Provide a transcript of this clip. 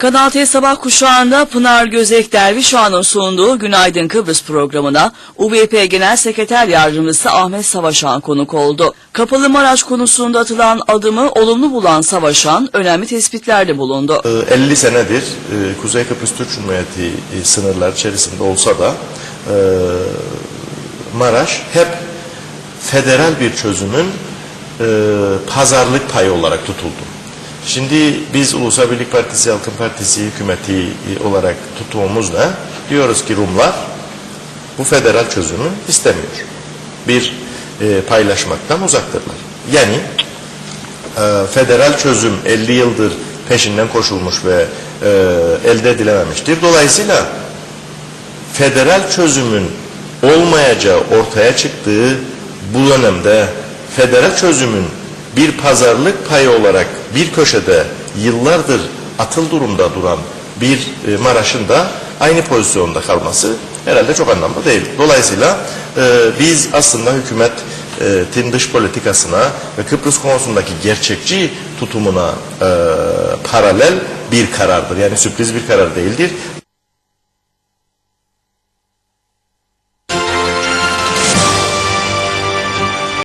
Kanal T sabah kuşağında Pınar Gözek Dervişoğlu'nun sunduğu Günaydın Kıbrıs programına UBP Genel Sekreter Yardımcısı Ahmet Savaşan konuk oldu. Kapalı Maraş konusunda atılan adımı olumlu bulan Savaşan önemli tespitlerde bulundu. Ee, 50 senedir e, Kuzey Kıbrıs Türk Cumhuriyeti e, sınırlar içerisinde olsa da e, Maraş hep federal bir çözümün pazarlık payı olarak tutuldu. Şimdi biz Ulusal Birlik Partisi, Halkın Partisi, hükümeti olarak tuttuğumuzda diyoruz ki Rumlar bu federal çözümü istemiyor. Bir e, paylaşmaktan uzaktırlar. Yani e, federal çözüm 50 yıldır peşinden koşulmuş ve e, elde edilememiştir. Dolayısıyla federal çözümün olmayacağı ortaya çıktığı bu dönemde federal çözümün bir pazarlık payı olarak bir köşede yıllardır atıl durumda duran bir e, Maraş'ın da aynı pozisyonda kalması herhalde çok anlamlı değil. Dolayısıyla e, biz aslında hükümetin dış politikasına ve Kıbrıs konusundaki gerçekçi tutumuna e, paralel bir karardır. Yani sürpriz bir karar değildir.